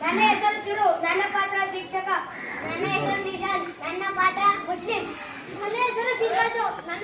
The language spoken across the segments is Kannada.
ನನ್ನ ಹೆಸರು ತಿರು ನನ್ನ ಪಾತ್ರ ಶಿಕ್ಷಕ ನನ್ನ ಹೆಸರು ನಿಶಾನ್ ನನ್ನ ಪಾತ್ರ ಮುಸ್ಲಿಂ ನನ್ನ ಹೆಸರು ಶಿವಾಜು ನನ್ನ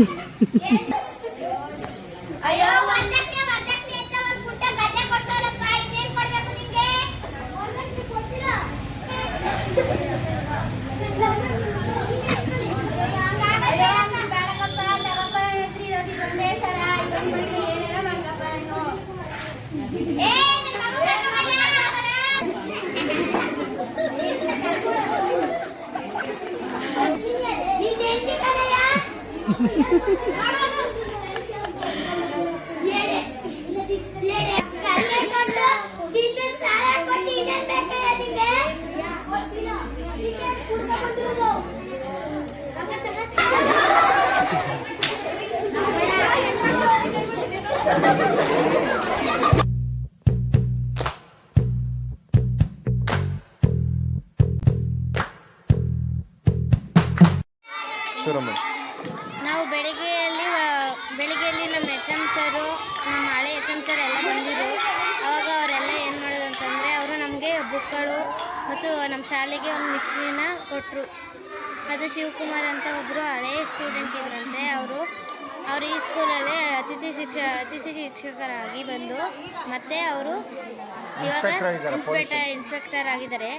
Yes. ನಾವು ಬೆಳಿಗ್ಗೆಯಲ್ಲಿ ಬೆಳಿಗ್ಗೆಯಲ್ಲಿ ನಮ್ಮ ಎಚ್ ಎಂ ಸರು, ನಮ್ಮ ಹಳೆ ಎಚ್ ಎಂ ಸರ್ ಎಲ್ಲ ಬಂದಿದ್ರು. ಅವಾಗ ಅವರೆಲ್ಲ ಏನು ಮಾಡೋದು ಅಂತಂದರೆ ಅವರು ನಮಗೆ ಬುಕ್ಗಳು ಮತ್ತು ನಮ್ಮ ಶಾಲೆಗೆ ಒಂದು ಮಿಕ್ಸಿನ ಕೊಟ್ಟರು ಅದು ಶಿವಕುಮಾರ್ ಅಂತ ಒಬ್ಬರು ಹಳೆ ಸ್ಟೂಡೆಂಟ್ ಇದ್ರಂತೆ, ಅವರು ಅವರು ಈ ಸ್ಕೂಲಲ್ಲೇ ಅತಿಥಿ ಶಿಕ್ಷ ಅತಿಥಿ ಶಿಕ್ಷಕರಾಗಿ ಬಂದು ಮತ್ತೆ ಅವರು ಇವಾಗ ಇನ್ಸ್ಪೆಕ್ಟರ್ ಇನ್ಸ್ಪೆಕ್ಟರ್ ಆಗಿದ್ದಾರೆ.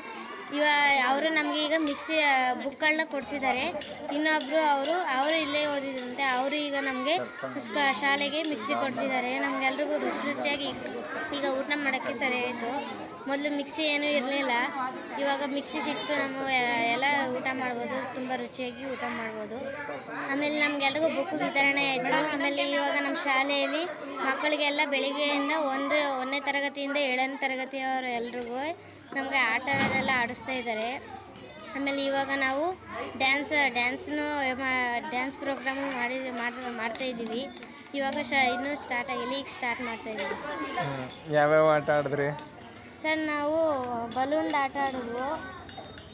ಇವ ಅವರು ನಮಗೆ ಈಗ ಮಿಕ್ಸಿ ಬುಕ್ಗಳನ್ನ ಕೊಡಿಸಿದ್ದಾರೆ. ಇನ್ನೊಬ್ಬರು ಅವರು ಅವರು ಇಲ್ಲೇ ಓದಿದ್ರಂತೆ ಅವರು ಈಗ ನಮಗೆ ಶಾಲೆಗೆ ಮಿಕ್ಸಿ ಕೊಡಿಸಿದ್ದಾರೆ. ನಮಗೆಲ್ರಿಗೂ ರುಚಿ ರುಚಿಯಾಗಿ ಈಗ ಊಟ ಮಾಡೋಕ್ಕೆ ಸರಿ ಆಯಿತು. ಮೊದಲು ಮಿಕ್ಸಿ ಏನೂ ಇರಲಿಲ್ಲ. ಇವಾಗ ಮಿಕ್ಸಿ ಸಿಕ್ತು ನಾವು ಎಲ್ಲ ಊಟ ಮಾಡ್ಬೋದು, ತುಂಬ ರುಚಿಯಾಗಿ ಊಟ ಮಾಡ್ಬೋದು. ಆಮೇಲೆ ನಮಗೆಲ್ರಿಗೂ ಬುಕ್ ವಿತರಣೆ ಆಯಿತು. ಆಮೇಲೆ ಇವಾಗ ನಮ್ಮ ಶಾಲೆಯಲ್ಲಿ ಮಕ್ಕಳಿಗೆಲ್ಲ ಬೆಳಿಗ್ಗೆಯಿಂದ ಒಂದು, ಒಂದನೇ ತರಗತಿಯಿಂದ ಏಳನೇ ತರಗತಿಯವರು ಎಲ್ರಿಗೂ ನಮಗೆ ಆಟ ಎಲ್ಲ ಆಡಿಸ್ತಾ ಇದ್ದಾರೆ. ಆಮೇಲೆ ಇವಾಗ ನಾವು ಡ್ಯಾನ್ಸ್, ಡ್ಯಾನ್ಸ್ನು ಡ್ಯಾನ್ಸ್ ಪ್ರೋಗ್ರಾಮ್ ಮಾಡ್- ಮಾಡ್ತಾ ಇದ್ದೀವಿ. ಇವಾಗ ಶ, ಇನ್ನೂ ಸ್ಟಾರ್ಟ್ ಆಗಿಲ್ಲ, ಈಗ ಸ್ಟಾರ್ಟ್ ಮಾಡ್ತಾ ಇದ್ದೀವಿ. ಯಾವ್ಯಾವ ಆಟ ಆಡಿದ್ರಿ? ಸರ್ ನಾವು ಬಲೂನ್ದು ಆಟ ಆಡೋದು.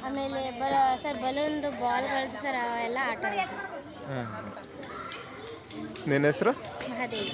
ಆಮೇಲೆ ಬಲ ಸರ್ ಬಲೂನ್ದು ಬಾಲ್ಗಳದ್ದು ಸರ್ ಅವೆಲ್ಲ ಆಟ ಆಡೋದು. ಹ್ಞೂ ನಿನ್ನ ಹೆಸರು? ಮಹಾದೇವಿ.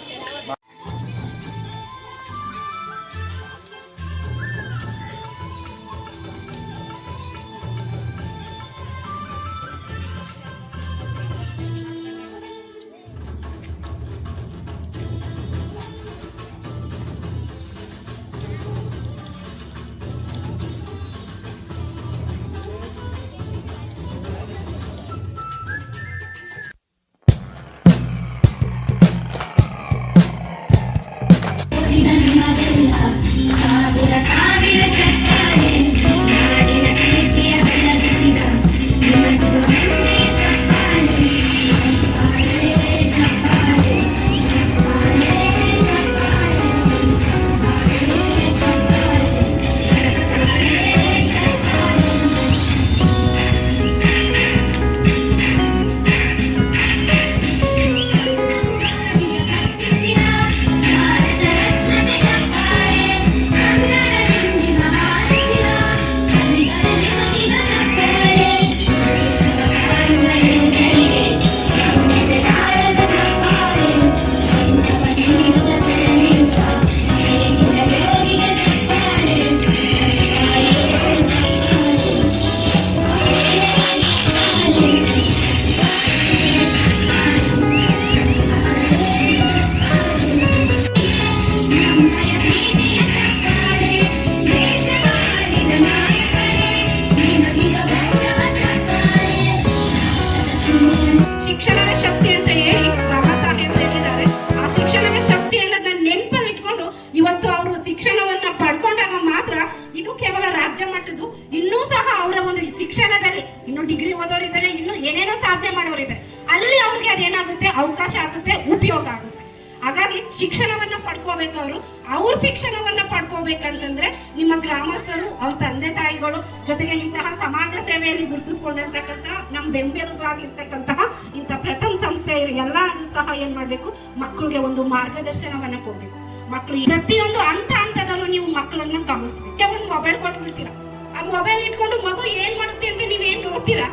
ಶಿಕ್ಷಣವನ್ನ ಪಡ್ಕೋಬೇಕಂತಂದ್ರೆ ನಿಮ್ಮ ಗ್ರಾಮಸ್ಥರು, ಅವ್ರ ತಂದೆ ತಾಯಿಗಳು ಜೊತೆಗೆ ಇಂತಹ ಸಮಾಜ ಸೇವೆಯಲ್ಲಿ ಗುರುತಿಸ್ಕೊಂಡಿರ್ತಕ್ಕಂಥ ನಮ್ ಬೆಂಬಲವಾಗಿರ್ತಕ್ಕಂತಹ ಇಂಥ ಪ್ರಥಮ ಸಂಸ್ಥೆ ಎಲ್ಲರೂ ಸಹ ಏನ್ ಮಾಡ್ಬೇಕು? ಮಕ್ಕಳಿಗೆ ಒಂದು ಮಾರ್ಗದರ್ಶನವನ್ನ ಕೊಡ್ಬೇಕು. ಮಕ್ಕಳು ಪ್ರತಿಯೊಂದು ಹಂತ ಹಂತದಲ್ಲೂ ನೀವು ಮಕ್ಕಳನ್ನ ಗಮನಿಸ್ಬೇಕು. ಒಂದು ಮೊಬೈಲ್ ಕೊಟ್ಬಿಡ್ತೀರಾ? ಆ ಮೊಬೈಲ್ ಇಟ್ಕೊಂಡು ಮಗು ಏನ್ ಮಾಡುತ್ತೆ ಅಂತ ನೀವೇನ್ ನೋಡ್ತೀರಾ?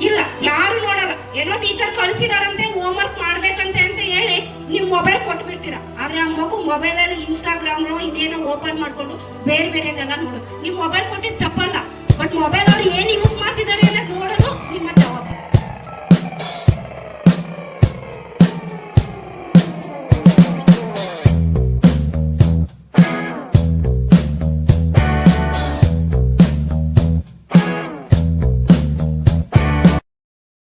ಇಲ್ಲ, ಯಾರು ನೋಡಲ್ಲ. ಏನೋ ಟೀಚರ್ ಕಳ್ಸಿದಾರಂತೆ ಹೋಮ್ ವರ್ಕ್ ನೀವು ಮೊಬೈಲ್ ಕೊಟ್ಬಿಡ್ತೀರಾ. ಆದ್ರೆ ಆ ಮಗು ಮೊಬೈಲ್ ಅಲ್ಲಿ ಇನ್ಸ್ಟಾಗ್ರಾಮ್ ಇದೇನೋ ಓಪನ್ ಮಾಡ್ಕೊಂಡು ಬೇರೆ ಬೇರೆದೆಲ್ಲ ನೋಡು. ನಿಮ್ ಮೊಬೈಲ್ ಕೊಟ್ಟಿದ್ ತಪ್ಪಲ್ಲ. ಬಟ್ ಮೊಬೈಲ್ ಅವ್ರು ಏನ್ ಯೂಸ್